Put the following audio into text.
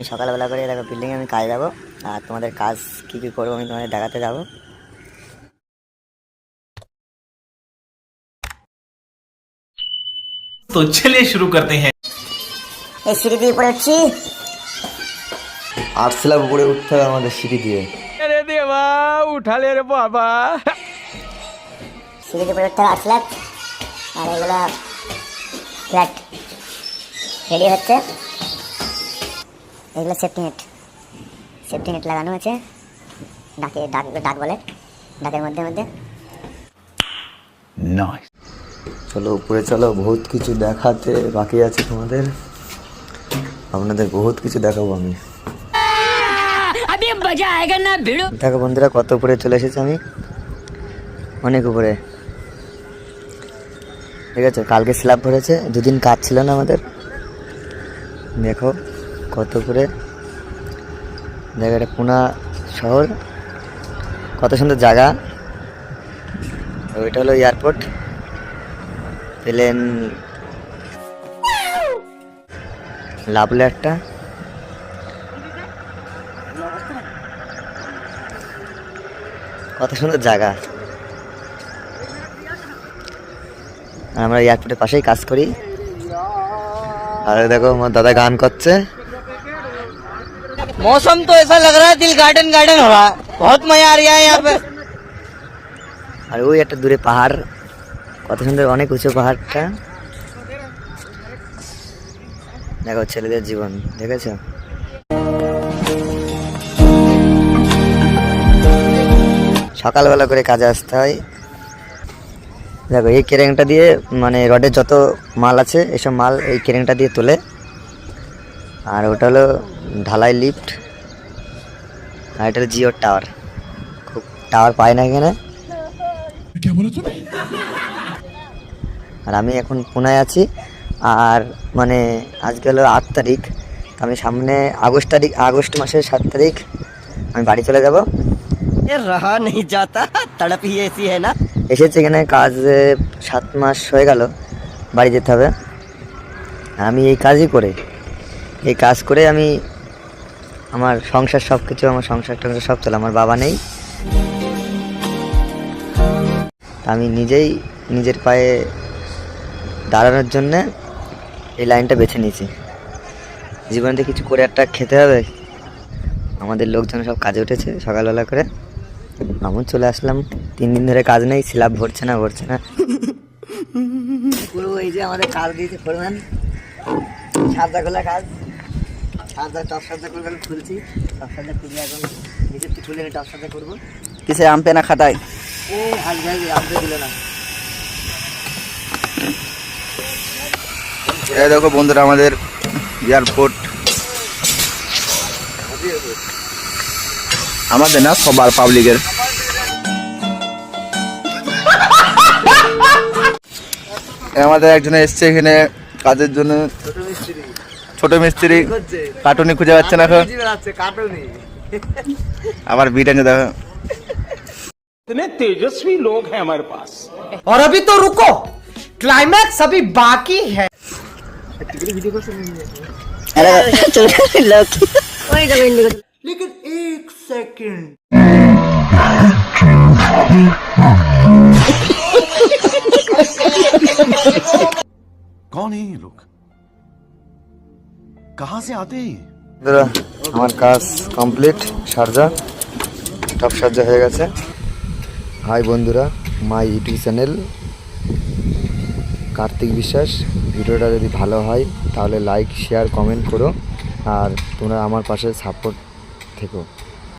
সকালবেলা করে দেখো বিল্ডিং আমি কাজে যাব আর তোমাদের কাজ কি কি করব আমি তোমাদের দেখাতে যাব। তো চলে শুরু করতে হ্যাঁ। এই সিঁড়ি দিয়ে আট উপরে উঠতে হবে আমাদের সিঁড়ি দিয়ে। আরে দেবা উঠালে রে বাবা। সিঁড়ি দিয়ে উঠতে হবে আট স্ল্যাব আর এগুলো রেডি হচ্ছে। এগুলো সেফটি নেট সেফটি নেট লাগানো আছে। ডাকে ডাক ডাক বলে। ডাকের মধ্যে মধ্যে। চলো উপরে চলো বহুত কিছু দেখাতে বাকি আছে তোমাদের। আপনাদের বহুত কিছু দেখাবো আমি। দেখো বন্ধুরা কত উপরে চলে এসেছি আমি। অনেক উপরে। ঠিক আছে কালকে স্ল্যাব ভরেছে দুদিন কাজ ছিল না আমাদের। দেখো। কত উপরে জায়গাটা পুনা শহর। কত সুন্দর জায়গা। ওইটা হলো এয়ারপোর্ট। প্লেন লাভলে একটা কত সুন্দর জায়গা। আমরা এয়ারপোর্টের পাশেই কাজ করি। আর দেখো, আমার দাদা গান করছে। मौसम तो ऐसा लग रहा है दिल गार्डन गार्डन हो रहा है बहुत मजा आ रहा है यहाँ पे আর ওই একটা দূরে পাহাড় কত সুন্দর অনেক উঁচু পাহাড়টা দেখো ছেলেদের জীবন দেখেছো সকালবেলা করে কাজে আসতে হয় দেখো এই কেরেংটা দিয়ে মানে রডের যত মাল আছে এসব মাল এই কেরেংটা দিয়ে তোলে আর ওটা হলো ঢালাই লিফট। আর এটা জিও টাওয়ার। খুব টাওয়ার পায় না এখানে। আর আমি এখন পুনায় আছি। আর মানে আজকে হলো আট তারিখ। আমি সামনে আগস্ট তারিখ আগস্ট মাসের সাত তারিখ। আমি বাড়ি চলে যাব। রাহা নেই যাতা এসি না? এসেছি এখানে কাজ সাত মাস হয়ে গেল। বাড়ি যেতে হবে। আমি এই কাজই করে এই কাজ করে আমি আমার সংসার সব কিছু আমার সংসার টংসার সব চলে, আমার বাবা নেই। আমি নিজেই নিজের পায়ে দাঁড়ানোর জন্যে এই লাইনটা বেছে নিয়েছি। জীবনে কিছু করে একটা খেতে হবে। আমাদের লোকজন সব কাজে উঠেছে সকালবেলা করে। আমি চলে আসলাম। তিন দিন ধরে কাজ নেই, স্ল্যাব ভরছে না ভরছে না। পুরো এই যে আমাদের কাজ দিয়েছে ফোরম্যান। সাদা খোলা কাজ। এখন করব। কিসে আমপে না। না দেখো বন্ধুরা আমাদের এয়ারপোর্ট আমাদের না সবার পাবলিকের। আমাদের একজন এসছে এখানে কাজের জন্য। ছোট মিস্ত্রি কাটুনি খুঁজে পাচ্ছে না এখন আবার বিটাকে দেখো इतने तेजस्वी लोग हैं हमारे पास और अभी तो रुको क्लाइमैक्स अभी बाकी है कौन है ये लोग कहां से आते हैं ये? বন্ধুরা আমার কাজ কমপ্লিট সারজা টপ সারজা হয়ে গেছে হাই বন্ধুরা মাই ইউটিউব চ্যানেল কার্তিক বিশ্বাস ভিডিওটা যদি ভালো হয় তাহলে লাইক শেয়ার কমেন্ট করো আর তোমরা আমার পাশে সাপোর্ট থেকো